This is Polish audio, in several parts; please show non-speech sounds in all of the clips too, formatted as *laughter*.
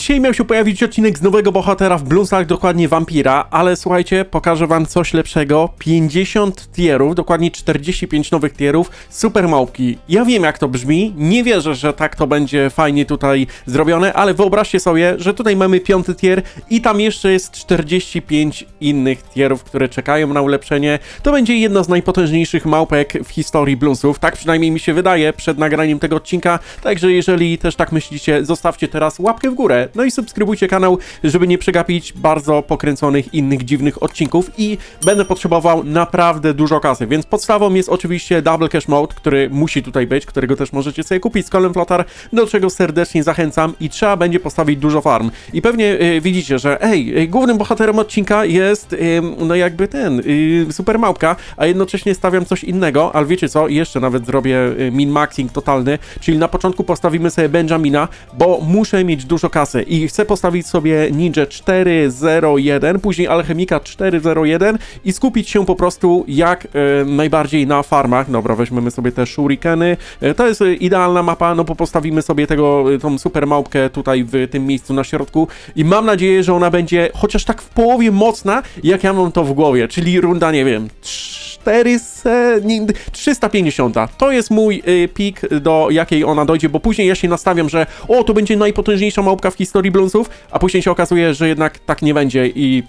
Dzisiaj miał się pojawić odcinek z nowego bohatera w Bloomsach, dokładnie wampira, ale słuchajcie, pokażę wam coś lepszego. 50 tierów, dokładnie 45 nowych tierów, super małpki. Ja wiem jak to brzmi, nie wierzę, że tak to będzie fajnie tutaj zrobione, ale wyobraźcie sobie, że tutaj mamy piąty tier i tam jeszcze jest 45 innych tierów, które czekają na ulepszenie. To będzie jedna z najpotężniejszych małpek w historii Bloomsów, tak przynajmniej mi się wydaje przed nagraniem tego odcinka, także jeżeli też tak myślicie, zostawcie teraz łapkę w górę, no i subskrybujcie kanał, żeby nie przegapić bardzo pokręconych innych dziwnych odcinków i będę potrzebował naprawdę dużo kasy, więc podstawą jest oczywiście Double Cash Mode, który musi tutaj być, którego też możecie sobie kupić z Colin Flotar, do czego serdecznie zachęcam i trzeba będzie postawić dużo farm. I pewnie y, widzicie, że ej, y, głównym bohaterem odcinka jest y, no jakby ten, y, super małpka, a jednocześnie stawiam coś innego, ale wiecie co, jeszcze nawet zrobię y, min-maxing totalny, czyli na początku postawimy sobie Benjamina, bo muszę mieć dużo kasy i chcę postawić sobie Ninja 401, później Alchemika 401 i skupić się po prostu jak e, najbardziej na farmach. Dobra, weźmiemy sobie te shurikeny. E, to jest e, idealna mapa, no bo postawimy sobie tego, e, tą super małpkę tutaj w tym miejscu na środku i mam nadzieję, że ona będzie chociaż tak w połowie mocna, jak ja mam to w głowie, czyli runda, nie wiem, 400, nie, 350. To jest mój y, pik, do jakiej ona dojdzie, bo później ja się nastawiam, że o, to będzie najpotężniejsza małpka w historii Bloomsów, a później się okazuje, że jednak tak nie będzie i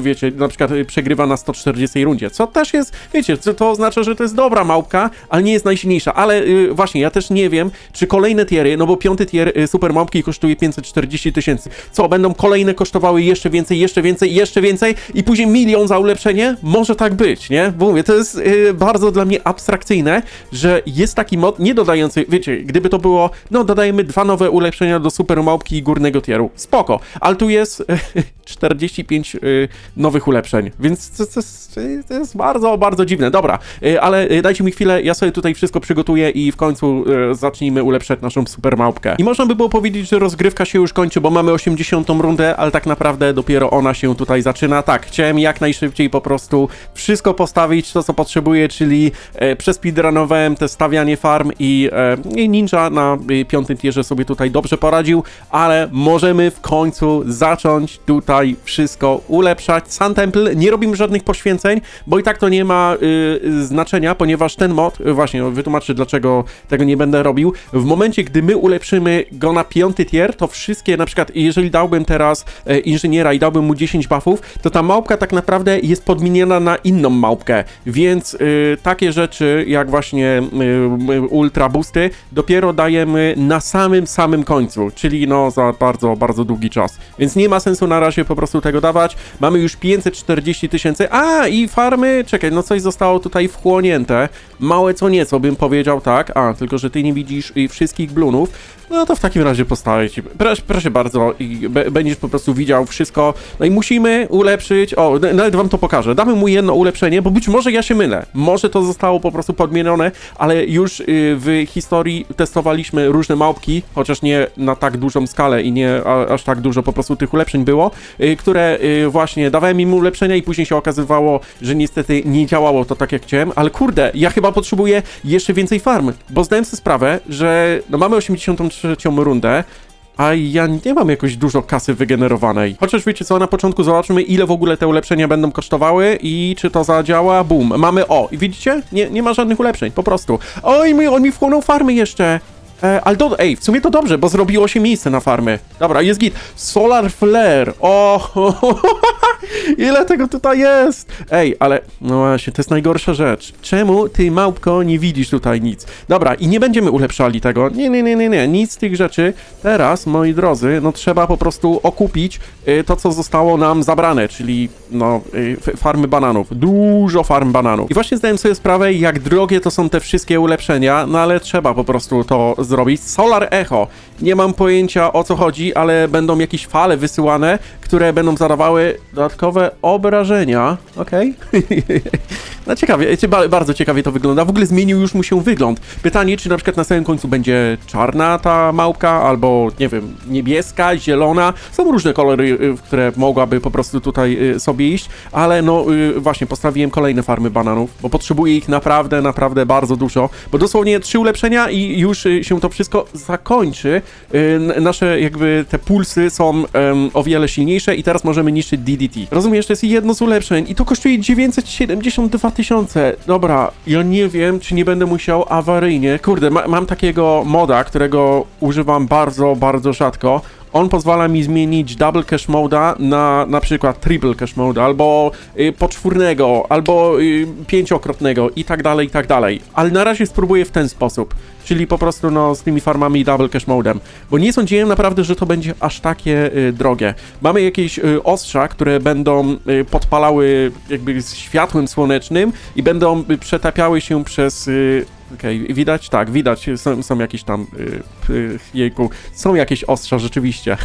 wiecie, na przykład y, przegrywa na 140 rundzie, co też jest, wiecie, to oznacza, że to jest dobra małpka, ale nie jest najsilniejsza, ale y, właśnie, ja też nie wiem, czy kolejne tiery, no bo piąty tier y, super małpki kosztuje 540 tysięcy, co, będą kolejne kosztowały jeszcze więcej, jeszcze więcej, jeszcze więcej i później milion za ulepszenie? Może tak być, nie? Bo mówię, to jest bardzo dla mnie abstrakcyjne, że jest taki mod nie dodający, wiecie, gdyby to było, no dodajemy dwa nowe ulepszenia do super małpki i górnego tieru, spoko, ale tu jest y, *laughs* 45 y, nowych ulepszeń, więc to, to, to jest bardzo, bardzo dziwne. Dobra, y, ale y, dajcie mi chwilę, ja sobie tutaj wszystko przygotuję i w końcu zacznijmy ulepszać naszą super małpkę. I można by było powiedzieć, że rozgrywka się już kończy, bo mamy 80 rundę, ale tak naprawdę dopiero ona się tutaj zaczyna. Tak, chciałem jak najszybciej po prostu wszystko postawić, to co potrzebuję, czyli e, przespeedrunowałem te stawianie farm i, e, Ninja na piątym tierze sobie tutaj dobrze poradził, ale możemy w końcu zacząć tutaj wszystko ulepszać. Sun Temple nie robimy żadnych poświęceń, bo i tak to nie ma y, y, znaczenia, ponieważ ten mod, y, właśnie wytłumaczę dlaczego tego nie będę robił. W momencie, gdy my ulepszymy go na piąty tier, to wszystkie, na przykład jeżeli dałbym teraz e, inżyniera i dałbym mu 10 buffów, to ta małpka tak naprawdę jest podmieniona na inną małpkę, więc y, takie rzeczy jak właśnie y, y, ultra boosty dopiero dajemy na samym, samym końcu, czyli no za bardzo, bardzo długi czas. Więc nie ma sensu na razie po prostu tego dawać. Mamy już 540 tysięcy. A i farmy, czekaj, no coś zostało tutaj wchłonięte. Małe co nieco bym powiedział, tak. A, tylko że ty nie widzisz y, wszystkich blunów. No to w takim razie postawię ci. Proszę, proszę bardzo, i będziesz po prostu widział wszystko. No i musimy ulepszyć. O, nawet wam to pokażę. Damy mu jedno ulepszenie, bo być może ja się mylę. Może to zostało po prostu podmienione, ale już y, w historii testowaliśmy różne małpki, chociaż nie na tak dużą skalę i nie aż tak dużo po prostu tych ulepszeń było, y, które właśnie dawałem im ulepszenia i później się okazywało, że niestety nie działało to tak jak chciałem, ale kurde, ja chyba potrzebuję jeszcze więcej farm, bo zdałem sobie sprawę, że no mamy 83 rundę, a ja nie mam jakoś dużo kasy wygenerowanej. Chociaż wiecie co, na początku zobaczmy ile w ogóle te ulepszenia będą kosztowały i czy to zadziała. Boom. Mamy o. I widzicie? Nie, nie ma żadnych ulepszeń, po prostu. Oj, on mi wchłonął farmy jeszcze. E, ale to, ej, w sumie to dobrze, bo zrobiło się miejsce na farmy. Dobra, jest git. Solar Flare. O, *laughs* ile tego tutaj jest? Ej, ale, no właśnie, to jest najgorsza rzecz. Czemu ty, małpko, nie widzisz tutaj nic? Dobra, i nie będziemy ulepszali tego. Nie, nie, nie, nie, nie, nic z tych rzeczy. Teraz, moi drodzy, no trzeba po prostu okupić y, to, co zostało nam zabrane, czyli, no, y, farmy bananów. Dużo farm bananów. I właśnie zdałem sobie sprawę, jak drogie to są te wszystkie ulepszenia, no ale trzeba po prostu to zrobić. Solar Echo. Nie mam pojęcia o co chodzi, ale będą jakieś fale wysyłane, które będą zadawały dodatkowe obrażenia. Okej. *laughs* No ciekawie, cie- ba- bardzo ciekawie to wygląda. W ogóle zmienił już mu się wygląd. Pytanie, czy na przykład na samym końcu będzie czarna ta małpka, albo nie wiem, niebieska, zielona. Są różne kolory, y, w które mogłaby po prostu tutaj y, sobie iść, ale no y, właśnie postawiłem kolejne farmy bananów, bo potrzebuję ich naprawdę, naprawdę bardzo dużo, bo dosłownie trzy ulepszenia i już się to wszystko zakończy. Nasze jakby te pulsy są o wiele silniejsze i teraz możemy niszczyć DDT. Rozumiesz, to jest jedno z ulepszeń i to kosztuje 972 tysiące. Dobra, ja nie wiem, czy nie będę musiał awaryjnie. Kurde, ma, mam takiego moda, którego używam bardzo, bardzo rzadko. On pozwala mi zmienić double cache moda na na przykład triple cache mode, albo y, poczwórnego, albo y, pięciokrotnego i tak dalej, i tak dalej. Ale na razie spróbuję w ten sposób, czyli po prostu no z tymi farmami double cache modem, bo nie sądziłem naprawdę, że to będzie aż takie y, drogie. Mamy jakieś y, ostrza, które będą y, podpalały jakby światłem słonecznym i będą y, przetapiały się przez y, Okej, widać? Tak, widać. Są, są jakieś tam. Y, y, jejku, są jakieś ostrza, rzeczywiście. *laughs*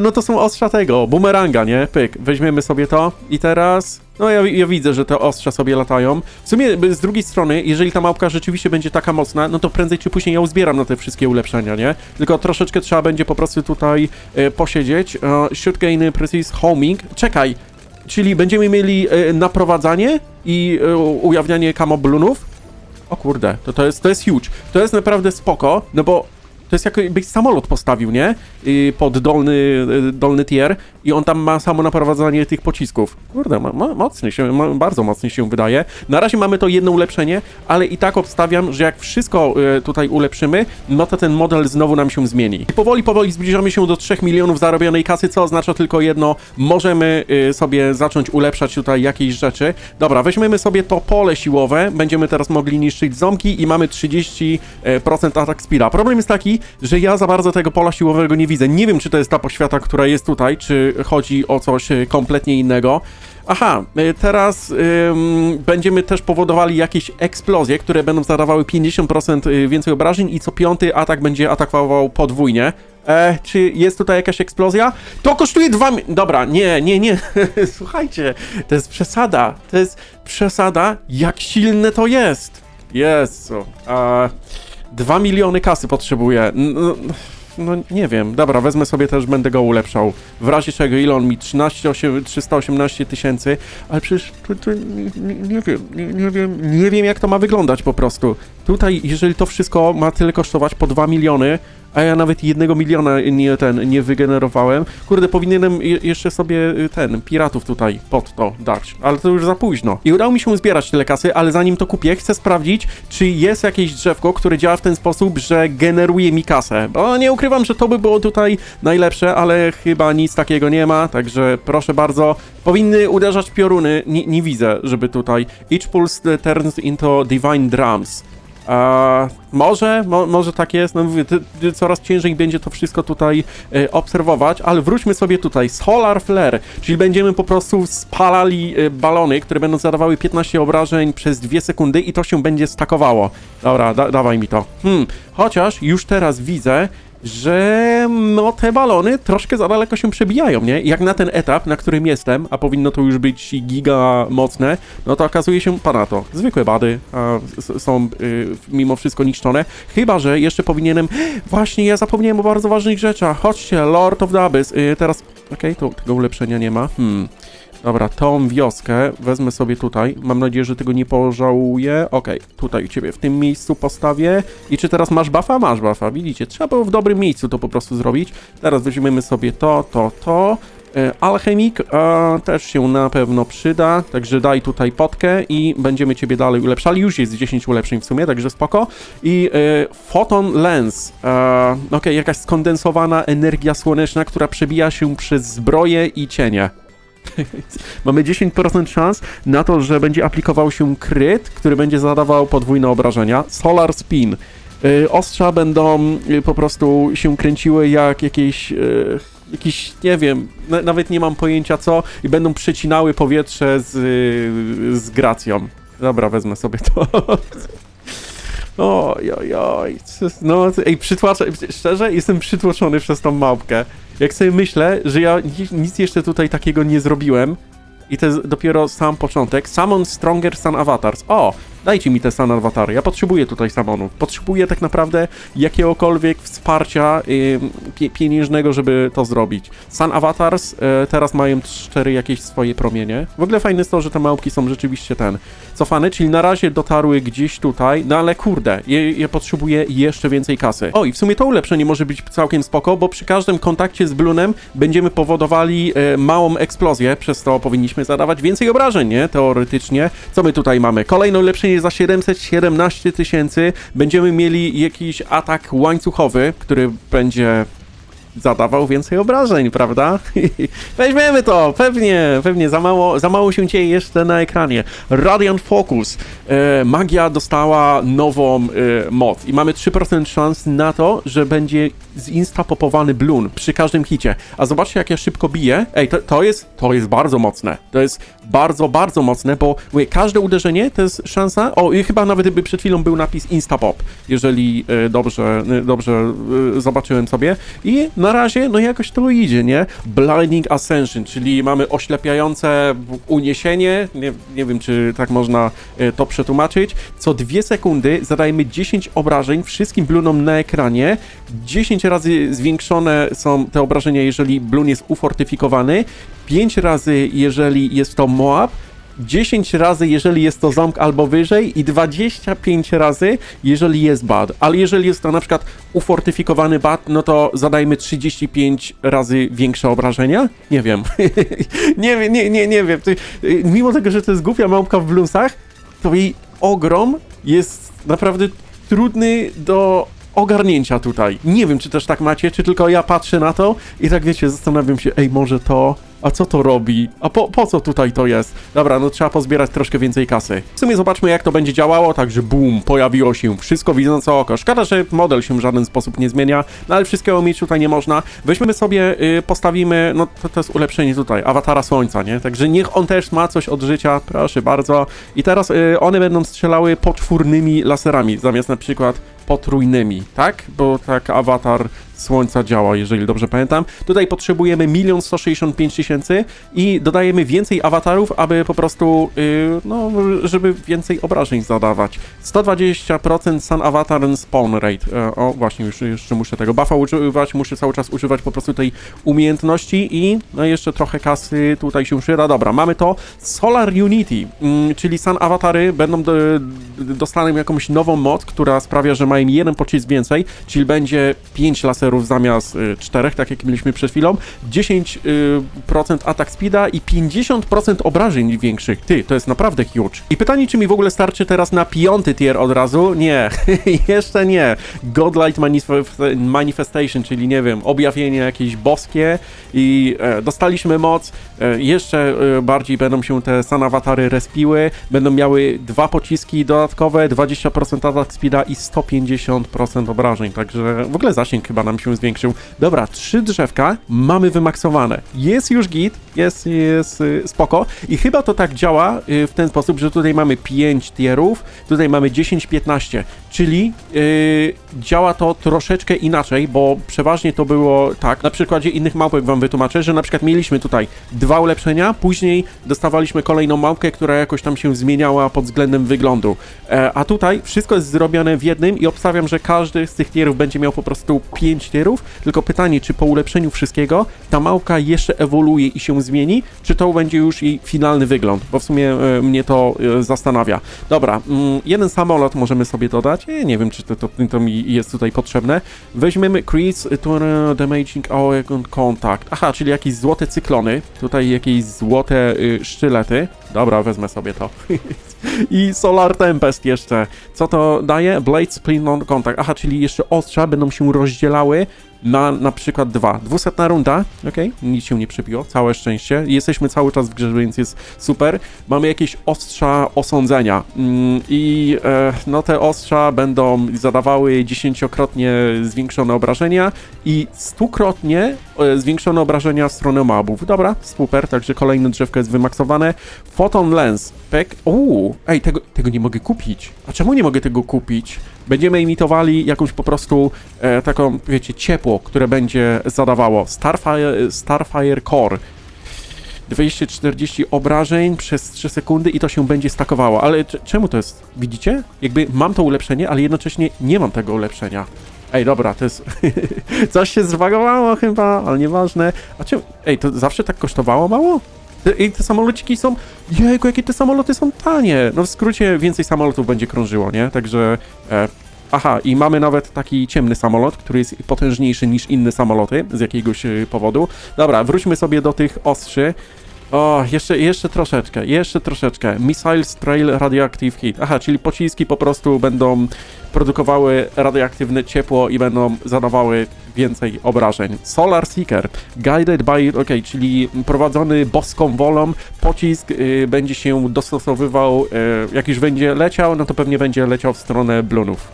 No to są ostrza tego, bumeranga, nie? Pyk, weźmiemy sobie to i teraz. No ja, ja widzę, że te ostrza sobie latają. W sumie z drugiej strony, jeżeli ta małpka rzeczywiście będzie taka mocna, no to prędzej czy później ją zbieram na te wszystkie ulepszenia, nie? Tylko troszeczkę trzeba będzie po prostu tutaj e, posiedzieć. E, should gain precise homing. Czekaj, czyli będziemy mieli e, naprowadzanie i e, ujawnianie kamoblunów? O kurde, to, to, jest, to jest huge. To jest naprawdę spoko, no bo to jest jakbyś samolot postawił, nie? Pod dolny, y, dolny tier i on tam ma samo naprowadzanie tych pocisków. Kurde, ma, ma, mocny się, ma, bardzo mocny się wydaje. Na razie mamy to jedno ulepszenie, ale i tak obstawiam, że jak wszystko y, tutaj ulepszymy, no to ten model znowu nam się zmieni. I powoli, powoli zbliżamy się do 3 milionów zarobionej kasy, co oznacza tylko jedno, możemy y, sobie zacząć ulepszać tutaj jakieś rzeczy. Dobra, weźmiemy sobie to pole siłowe, będziemy teraz mogli niszczyć ząbki i mamy 30% atak speeda. Problem jest taki, że ja za bardzo tego pola siłowego nie widzę. Nie wiem, czy to jest ta poświata, która jest tutaj, czy chodzi o coś y, kompletnie innego. Aha, y, teraz ym, będziemy też powodowali jakieś eksplozje, które będą zadawały 50% y, więcej obrażeń i co piąty atak będzie atakował podwójnie. E, czy jest tutaj jakaś eksplozja? To kosztuje 2 mi- Dobra, nie, nie, nie. *laughs* Słuchajcie, to jest przesada. To jest przesada, jak silne to jest. Jezu. E, 2 miliony kasy potrzebuję. No, no nie wiem. Dobra, wezmę sobie też, będę go ulepszał. W razie czego, ile on mi? 13, 8, 318 tysięcy. Ale przecież to, to nie, nie wiem, nie, nie wiem, nie wiem jak to ma wyglądać po prostu. Tutaj, jeżeli to wszystko ma tyle kosztować po 2 miliony, a ja nawet jednego miliona nie, ten, nie wygenerowałem. Kurde, powinienem je, jeszcze sobie y, ten, piratów tutaj pod to dać, ale to już za późno. I udało mi się zbierać tyle kasy, ale zanim to kupię, chcę sprawdzić, czy jest jakieś drzewko, które działa w ten sposób, że generuje mi kasę. Bo nie ukrywam, że to by było tutaj najlepsze, ale chyba nic takiego nie ma, także proszę bardzo, powinny uderzać pioruny. Nie, nie widzę, żeby tutaj each pulse turns into divine drums. A, może, mo, może tak jest, no mówię, ty, ty coraz ciężej będzie to wszystko tutaj e, obserwować, ale wróćmy sobie tutaj, Solar Flare, czyli będziemy po prostu spalali e, balony, które będą zadawały 15 obrażeń przez 2 sekundy i to się będzie stakowało. Dobra, da, dawaj mi to. Hmm, chociaż już teraz widzę, że no te balony troszkę za daleko się przebijają, nie? Jak na ten etap, na którym jestem, a powinno to już być giga mocne, no to okazuje się, pana to, zwykłe bady a, są y, mimo wszystko niszczone, chyba, że jeszcze powinienem, właśnie ja zapomniałem o bardzo ważnych rzeczach, chodźcie, Lord of the Abyss, y, teraz, okej, to tego ulepszenia nie ma, hmm. Dobra, tą wioskę wezmę sobie tutaj. Mam nadzieję, że tego nie pożałuję. Okej, tutaj ciebie w tym miejscu postawię. I czy teraz masz buffa? Masz buffa, widzicie? Trzeba było w dobrym miejscu to po prostu zrobić. Teraz weźmiemy sobie to, to, to. E, Alchemik e, też się na pewno przyda, także daj tutaj potkę i będziemy ciebie dalej ulepszali. Już jest 10 ulepszeń w sumie, także spoko. I e, Photon Lens, e, okej, jakaś skondensowana energia słoneczna, która przebija się przez zbroję i cienie. *laughs* Mamy 10% szans na to, że będzie aplikował się kryt, który będzie zadawał podwójne obrażenia. Solar Spin. Y, Ostrza będą y, po prostu się kręciły jak jakieś, y, jakiś, nie wiem, na, nawet nie mam pojęcia co, i będą przecinały powietrze z, z gracją. Dobra, wezmę sobie to. *laughs* Oj, oj, oj. No, ej, przytłacza, szczerze, jestem przytłoczony przez tą małpkę. Jak sobie myślę, że ja ni- nic jeszcze tutaj takiego nie zrobiłem, i to jest dopiero sam początek. Summon Stronger Sun Avatars. O, dajcie mi te Sun Avatary. Ja potrzebuję tutaj Summonów. Potrzebuję tak naprawdę jakiegokolwiek wsparcia y, pie, pieniężnego, żeby to zrobić. Sun Avatars y, teraz mają cztery jakieś swoje promienie. W ogóle fajne jest to, że te małpki są rzeczywiście ten cofane, czyli na razie dotarły gdzieś tutaj, no ale kurde, ja, ja potrzebuję jeszcze więcej kasy. O, i w sumie to ulepszenie może być całkiem spoko, bo przy każdym kontakcie z Blunem będziemy powodowali e, małą eksplozję, przez to powinniśmy zadawać więcej obrażeń, nie? Teoretycznie. Co my tutaj mamy? Kolejne ulepszenie za 717 tysięcy. Będziemy mieli jakiś atak łańcuchowy, który będzie zadawał więcej obrażeń, prawda? *laughs* Weźmiemy to, pewnie, pewnie, za mało, za mało się dzieje jeszcze na ekranie. Radiant Focus. E, magia dostała nową e, moc i mamy 3% szans na to, że będzie zinstapopowany Bloon przy każdym hicie. A zobaczcie, jak ja szybko biję. Ej, to, to, jest, to jest bardzo mocne. To jest bardzo, bardzo mocne, bo mówię, każde uderzenie to jest szansa. O, i chyba nawet by przed chwilą był napis Instapop, jeżeli e, dobrze, e, dobrze e, zobaczyłem sobie. I na razie, no jakoś to idzie, nie? Blinding Ascension, czyli mamy oślepiające uniesienie. Nie, nie wiem, czy tak można e, to przetłumaczyć. Co dwie sekundy zadajemy 10 obrażeń wszystkim blunom na ekranie. 10 razy zwiększone są te obrażenia, jeżeli blun jest ufortyfikowany. 5 razy, jeżeli jest to Moab. 10 razy, jeżeli jest to ząb albo wyżej i 25 razy, jeżeli jest bad. Ale jeżeli jest to na przykład ufortyfikowany bad, no to zadajmy 35 razy większe obrażenia? Nie wiem. *laughs* nie nie, nie, nie wiem. Y, Mimo tego, że to jest głupia małpka w bluesach, to jej ogrom jest naprawdę trudny do ogarnięcia tutaj. Nie wiem, czy też tak macie, czy tylko ja patrzę na to i tak wiecie, zastanawiam się, ej, może to, a co to robi? A po, po co tutaj to jest? Dobra, no trzeba pozbierać troszkę więcej kasy. W sumie zobaczmy, jak to będzie działało, także boom, pojawiło się wszystko widzące oko. Szkoda, że model się w żaden sposób nie zmienia, no ale wszystkiego mieć tutaj nie można. Weźmiemy sobie, y, postawimy, no to, to jest ulepszenie tutaj, awatara słońca, nie? Także niech on też ma coś od życia, proszę bardzo. I teraz y, one będą strzelały poczwórnymi laserami, zamiast na przykład potrójnymi, tak? Bo tak awatar słońca działa, jeżeli dobrze pamiętam. Tutaj potrzebujemy 1 165 tysięcy i dodajemy więcej awatarów, aby po prostu, yy, no, żeby więcej obrażeń zadawać. 120% Sun Avatar Spawn Rate. E, o, właśnie, już jeszcze muszę tego buffa używać, muszę cały czas używać po prostu tej umiejętności i no jeszcze trochę kasy tutaj się przyda. Dobra, mamy to. Solar Unity, mm, czyli Sun Avatary będą do, dostaną jakąś nową moc, która sprawia, że mają jeden pocisk więcej, czyli będzie 5 laserów zamiast y, 4, tak jak mieliśmy przed chwilą, 10% y, atak speeda i 50% obrażeń większych. Ty, to jest naprawdę huge. I pytanie, czy mi w ogóle starczy teraz na piąty tier od razu? Nie, *laughs* jeszcze nie. Godlight manif- Manifestation, czyli nie wiem, objawienie jakieś boskie i e, dostaliśmy moc. E, jeszcze e, bardziej będą się te sanawatary respiły, będą miały dwa pociski dodatkowe, 20% atak speeda i 150% obrażeń, także w ogóle zasięg chyba nam się zwiększył. Dobra, trzy drzewka mamy wymaksowane. Jest już git, jest, jest y, spoko i chyba to tak działa y, w ten sposób, że tutaj mamy 5 tierów, tutaj mamy 10-15, czyli y, działa to troszeczkę inaczej, bo przeważnie to było tak, na przykładzie innych małpek wam wytłumaczę, że na przykład mieliśmy tutaj dwa ulepszenia, później dostawaliśmy kolejną małpkę, która jakoś tam się zmieniała pod względem wyglądu. E, a tutaj wszystko jest zrobione w jednym i obstawiam, że każdy z tych tierów będzie miał po prostu 5 tylko pytanie, czy po ulepszeniu wszystkiego ta małpka jeszcze ewoluuje i się zmieni, czy to będzie już jej finalny wygląd, bo w sumie e, mnie to e, zastanawia. Dobra, mm, jeden samolot możemy sobie dodać, e, nie wiem, czy to, to, to mi jest tutaj potrzebne. Weźmiemy Crease to e, Damaging Our Contact. Aha, czyli jakieś złote cyklony, tutaj jakieś złote y, sztylety. Dobra, wezmę sobie to. *laughs* I Solar Tempest jeszcze. Co to daje? Blade Split on Contact. Aha, czyli jeszcze ostrza będą się rozdzielały na na przykład dwa. Dwusetna runda, okej, nic się nie przybiło, całe szczęście. Jesteśmy cały czas w grze, więc jest super. Mamy jakieś ostrza osądzenia mm, i e, no te ostrza będą zadawały dziesięciokrotnie zwiększone obrażenia i stukrotnie e, zwiększone obrażenia w stronę mobów. Dobra, super, także kolejne drzewko jest wymaksowane. Photon Lens, pek, uuu, ej, tego, tego nie mogę kupić. A czemu nie mogę tego kupić? Będziemy imitowali jakąś po prostu e, taką, wiecie, ciepło, które będzie zadawało. Starfire, Starfire Core. 240 obrażeń przez 3 sekundy i to się będzie stakowało. Ale czemu to jest? Widzicie? Jakby mam to ulepszenie, ale jednocześnie nie mam tego ulepszenia. Ej, dobra, to jest... *laughs* Coś się zwagowało chyba, ale nieważne. A czemu... Ej, to zawsze tak kosztowało mało? Te, ej, te samolociki są... Jejku, jakie te samoloty są tanie! No w skrócie więcej samolotów będzie krążyło, nie? Także... E, aha, i mamy nawet taki ciemny samolot, który jest potężniejszy niż inne samoloty z jakiegoś e, powodu. Dobra, wróćmy sobie do tych ostrzy. O, jeszcze, jeszcze troszeczkę, jeszcze troszeczkę. Missiles Trail Radioactive Heat. Aha, czyli pociski po prostu będą produkowały radioaktywne ciepło i będą zadawały więcej obrażeń. Solar Seeker, guided by, ok, czyli prowadzony boską wolą, pocisk y, będzie się dostosowywał, y, jak już będzie leciał, no to pewnie będzie leciał w stronę blunów.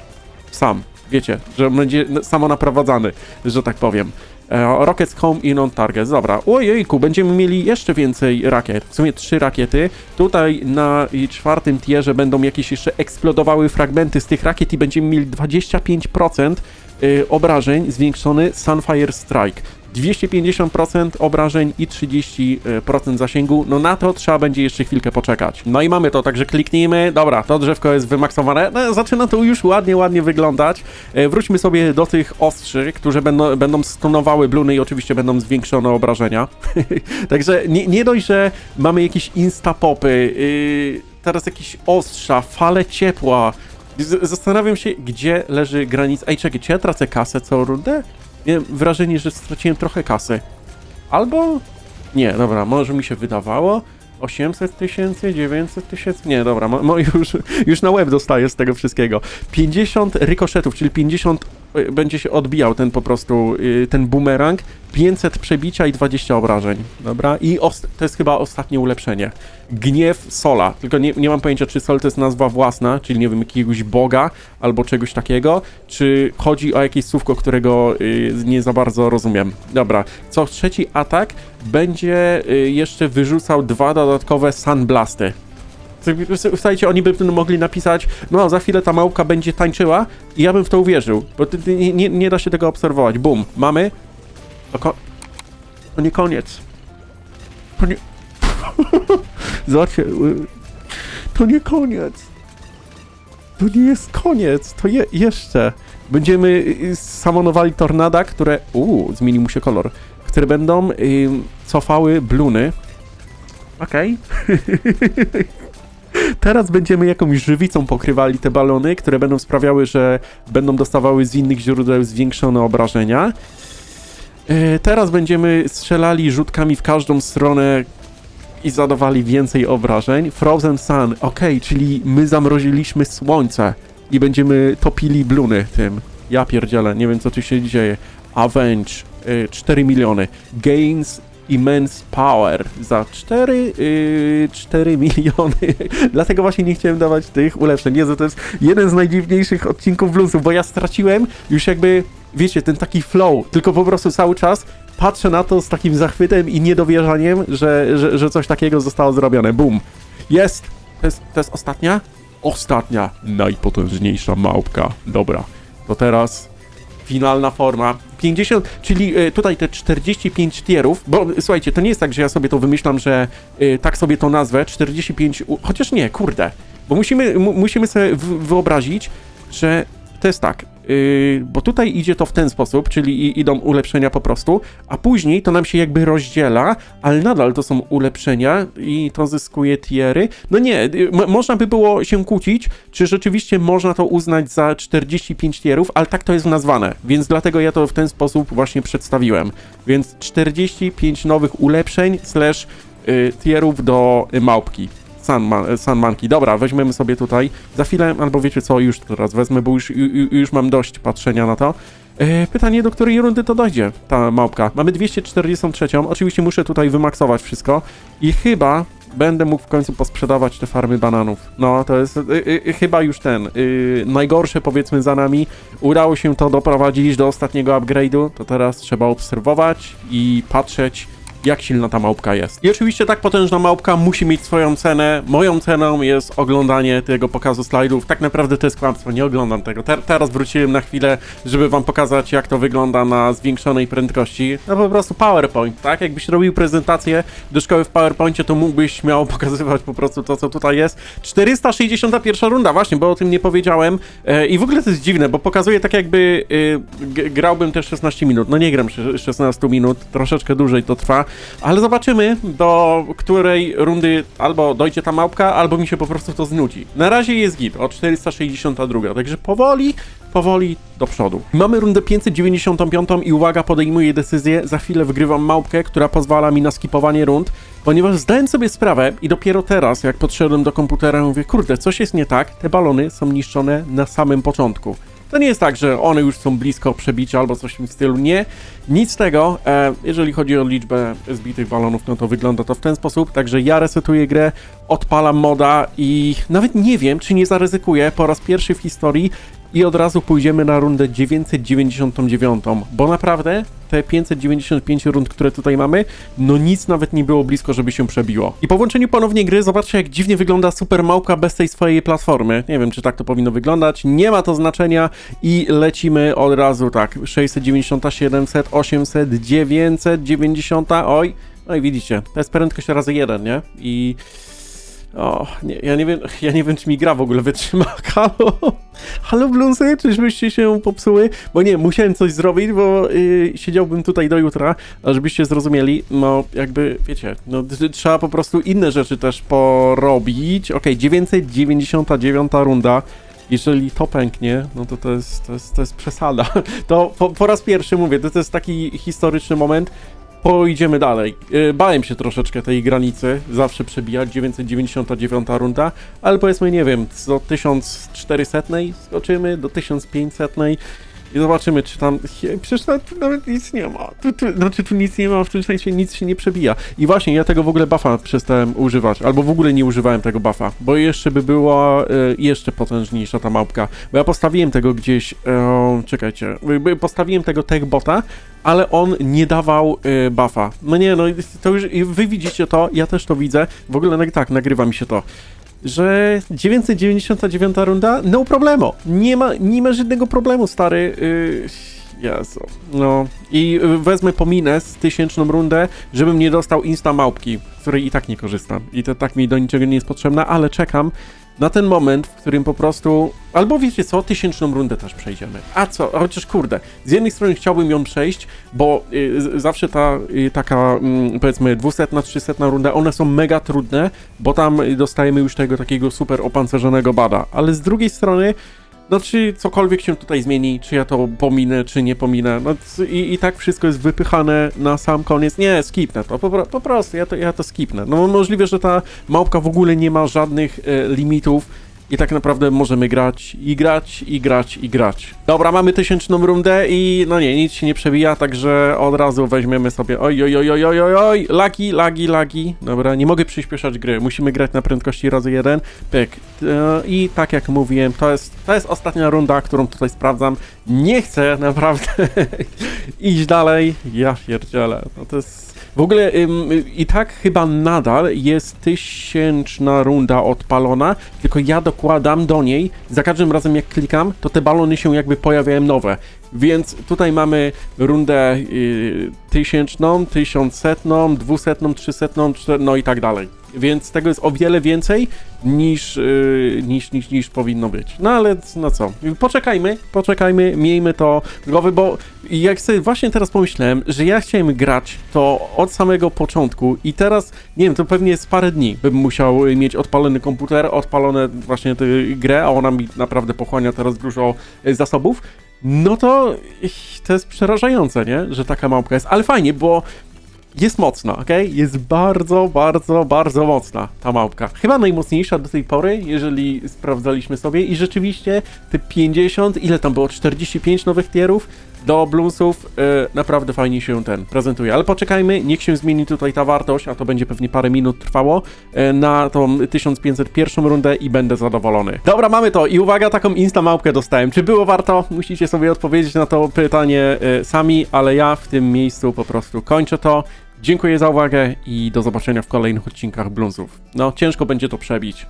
Sam, wiecie, że będzie samo naprowadzany, że tak powiem. E, Rockets Home in on target. Dobra, ojejku, będziemy mieli jeszcze więcej rakiet. W sumie trzy rakiety. Tutaj na i czwartym tierze będą jakieś jeszcze eksplodowały fragmenty z tych rakiet i będziemy mieli 25% y, obrażeń zwiększony Sunfire Strike. 250% obrażeń i 30% zasięgu. No na to trzeba będzie jeszcze chwilkę poczekać. No i mamy to, także kliknijmy. Dobra, to drzewko jest wymaksowane. No, zaczyna to już ładnie, ładnie wyglądać. E, wróćmy sobie do tych ostrzy, które będą, będą stunowały bluny i oczywiście będą zwiększone obrażenia. *laughs* także nie, nie dość, że mamy jakieś instapopy, yy, teraz jakieś ostrza, fale ciepła. Z- Zastanawiam się, gdzie leży granica. Ej, czekaj, czy ja tracę kasę co rundę? Miałem wrażenie, że straciłem trochę kasy. Albo... Nie, dobra, może mi się wydawało. 800 tysięcy, 900 tysięcy, nie, dobra, mo, mo, już, już na łeb dostaję z tego wszystkiego. 50 rykoszetów, czyli 50 y, będzie się odbijał ten po prostu, y, ten bumerang, 500 przebicia i 20 obrażeń, dobra? I to jest chyba ostatnie ulepszenie. Gniew Sola, tylko nie, nie mam pojęcia, czy Sol to jest nazwa własna, czyli nie wiem, jakiegoś boga albo czegoś takiego, czy chodzi o jakieś słówko, którego y, nie za bardzo rozumiem. Dobra, co trzeci atak będzie y, jeszcze wyrzucał dwa dodatkowe Sunblasty. Słuchajcie, oni by mogli napisać, no za chwilę ta małpka będzie tańczyła i ja bym w to uwierzył, bo ty, nie, nie da się tego obserwować. Bum, mamy. To, ko- to nie koniec. To nie... *laughs* Zobaczcie, y, to nie koniec. To nie jest koniec, to je, jeszcze. Będziemy y, samonowali tornada, które... Uuu, zmienił mu się kolor. Które będą y, cofały bluny. Okej. *laughs* Teraz będziemy jakąś żywicą pokrywali te balony, które będą sprawiały, że będą dostawały z innych źródeł zwiększone obrażenia. E, Teraz będziemy strzelali rzutkami w każdą stronę i zadawali więcej obrażeń. Frozen Sun, okej, czyli my zamroziliśmy słońce i będziemy topili bluny tym. Ja pierdzielę, nie wiem co tu się dzieje. Avenge, y, 4 miliony. Gains Immense Power za 4, y, 4 *laughs* miliony. Dlatego właśnie nie chciałem dawać tych ulepszeń. Jezu, to jest jeden z najdziwniejszych odcinków bluesów, bo ja straciłem już jakby, wiecie, ten taki flow, tylko po prostu cały czas patrzę na to z takim zachwytem i niedowierzaniem, że, że, że coś takiego zostało zrobione. Bum. Jest! To jest, to jest ostatnia? Ostatnia, najpotężniejsza małpka. Dobra, to teraz finalna forma. 50, czyli y, tutaj te 45 tierów, bo y, słuchajcie, to nie jest tak, że ja sobie to wymyślam, że y, tak sobie to nazwę, 45, u- chociaż nie, kurde, bo musimy, mu, musimy sobie wyobrazić, że to jest tak, bo tutaj idzie to w ten sposób, czyli idą ulepszenia po prostu, a później to nam się jakby rozdziela, ale nadal to są ulepszenia i to zyskuje tiery. No nie, y, mo- można by było się kłócić, czy rzeczywiście można to uznać za 45 tierów, ale tak to jest nazwane, więc dlatego ja to w ten sposób właśnie przedstawiłem. Więc 45 nowych ulepszeń slash y, tierów do małpki. Sunman, Sunmanki. Dobra, weźmiemy sobie tutaj. Za chwilę, albo wiecie co, już teraz wezmę, bo już, ju- ju- już mam dość patrzenia na to. E, pytanie, do której rundy to dojdzie, ta małpka. Mamy 243. Oczywiście muszę tutaj wymaksować wszystko i chyba będę mógł w końcu posprzedawać te farmy bananów. No, to jest y, y, chyba już ten y, najgorsze powiedzmy za nami. Udało się to doprowadzić do ostatniego upgrade'u, to teraz trzeba obserwować i patrzeć jak silna ta małpka jest. I oczywiście tak potężna małpka musi mieć swoją cenę. Moją ceną jest oglądanie tego pokazu slajdów. Tak naprawdę to jest kłamstwo, nie oglądam tego. Te teraz wróciłem na chwilę, żeby wam pokazać, jak to wygląda na zwiększonej prędkości. No po prostu PowerPoint, tak? Jakbyś robił prezentację do szkoły w PowerPoincie, to mógłbyś śmiało *laughs* pokazywać po prostu to, co tutaj jest. 461 runda, właśnie, bo o tym nie powiedziałem. E, I w ogóle to jest dziwne, bo pokazuje tak jakby y, grałbym też 16 minut. No nie gram sze- 16 minut, troszeczkę dłużej to trwa, ale zobaczymy, do której rundy albo dojdzie ta małpka, albo mi się po prostu to znudzi. Na razie jest git, o 462, także powoli, powoli do przodu. Mamy rundę 595 i uwaga, podejmuję decyzję, za chwilę wygrywam małpkę, która pozwala mi na skipowanie rund, ponieważ zdałem sobie sprawę i dopiero teraz, jak podszedłem do komputera, mówię, kurde, coś jest nie tak, te balony są niszczone na samym początku. To nie jest tak, że one już są blisko przebicia albo coś w tym stylu. Nie, nic tego. E, jeżeli chodzi o liczbę zbitych balonów, no to wygląda to w ten sposób. Także ja resetuję grę, odpalam moda i nawet nie wiem, czy nie zaryzykuję po raz pierwszy w historii i od razu pójdziemy na rundę 999, bo naprawdę te 595 rund, które tutaj mamy, no nic nawet nie było blisko, żeby się przebiło. I po włączeniu ponownie gry, zobaczcie jak dziwnie wygląda super małka bez tej swojej platformy. Nie wiem, czy tak to powinno wyglądać, nie ma to znaczenia i lecimy od razu tak, 690, 700, 800, 990, oj, no i widzicie, to jest prędkość razy jeden, nie? I... O, nie, ja nie wiem, ja nie wiem, czy mi gra w ogóle wytrzyma. *laughs* Halo? Halo, bluzy? Czyżbyście się popsuły? Bo nie, musiałem coś zrobić, bo yy, siedziałbym tutaj do jutra, żebyście zrozumieli, no jakby, wiecie, no trzeba po prostu inne rzeczy też porobić. Okej, 999 runda. Jeżeli to pęknie, no to to jest, to jest, to jest przesada. *laughs* To po, po raz pierwszy mówię, to, to jest taki historyczny moment, Pójdziemy dalej. Yy, Bałem się troszeczkę tej granicy, zawsze przebijać, 999 runda, ale powiedzmy, nie wiem, do 1400 skoczymy, do 1500 i zobaczymy, czy tam. Przecież tu nawet nic nie ma. Tu, tu, znaczy, tu nic nie ma, w tym sensie nic się nie przebija. I właśnie, ja tego w ogóle buffa przestałem używać, albo w ogóle nie używałem tego buffa, bo jeszcze by była y, jeszcze potężniejsza ta małpka. Bo ja postawiłem tego gdzieś. E, czekajcie, postawiłem tego tech bota, ale on nie dawał y, buffa. No nie, no to już. Wy widzicie to, ja też to widzę. W ogóle tak, nagrywa mi się to że 999 runda, no problemo. Nie ma, nie ma żadnego problemu, stary. Yy, Jezu. No. I y, wezmę z tysięczną rundę, żebym nie dostał insta małpki, której i tak nie korzystam. I to tak mi do niczego nie jest potrzebna, ale czekam na ten moment, w którym po prostu. Albo wiecie co, tysięczną rundę też przejdziemy. A co? Chociaż kurde, z jednej strony chciałbym ją przejść, bo y, zawsze ta y, taka, mm, powiedzmy, 200, 300 runda, one są mega trudne, bo tam y, dostajemy już tego takiego super opancerzonego bada. Ale z drugiej strony. No, czy cokolwiek się tutaj zmieni, czy ja to pominę, czy nie pominę, no i, i tak wszystko jest wypychane na sam koniec. Nie, skipnę to, po, po prostu, ja to, ja to skipnę. No możliwe, że ta małpka w ogóle nie ma żadnych e, limitów i tak naprawdę możemy grać i grać, i grać, i grać. Dobra, mamy tysięczną rundę i no nie, nic się nie przewija, także od razu weźmiemy sobie oj, oj, oj, oj, oj, oj, oj, lagi, lagi, lagi. Dobra, nie mogę przyspieszać gry, musimy grać na prędkości razy jeden, pyk. E, I tak jak mówiłem, to jest, to jest ostatnia runda, którą tutaj sprawdzam. Nie chcę *laughs* naprawdę iść dalej, ja pierdzielę, no to jest... W ogóle ym, i tak chyba nadal jest tysięczna runda odpalona, tylko ja dokładam do niej, za każdym razem jak klikam, to te balony się jakby pojawiają nowe. Więc tutaj mamy rundę y, tysięczną, tysiącsetną, dwusetną, trzysetną, no i tak dalej. Więc tego jest o wiele więcej niż, y, niż, niż, niż powinno być. No ale no co, poczekajmy, poczekajmy, miejmy to w głowie, bo jak sobie właśnie teraz pomyślałem, że ja chciałem grać to od samego początku i teraz, nie wiem, to pewnie jest parę dni, bym musiał mieć odpalony komputer, odpalone właśnie tę grę, a ona mi naprawdę pochłania teraz dużo y, zasobów, no to to jest przerażające, nie? Że taka małpka jest, ale fajnie, bo jest mocna, ok? Jest bardzo, bardzo, bardzo mocna ta małpka. Chyba najmocniejsza do tej pory, jeżeli sprawdzaliśmy sobie i rzeczywiście te 50, ile tam było, 45 nowych tierów, do Bloomsów e, naprawdę fajnie się ten prezentuje. Ale poczekajmy, niech się zmieni tutaj ta wartość, a to będzie pewnie parę minut trwało, e, na tą 1501 rundę i będę zadowolony. Dobra, mamy to i uwaga, taką insta małpkę dostałem. Czy było warto? Musicie sobie odpowiedzieć na to pytanie e, sami, ale ja w tym miejscu po prostu kończę to. Dziękuję za uwagę i do zobaczenia w kolejnych odcinkach Bloomsów. No, ciężko będzie to przebić.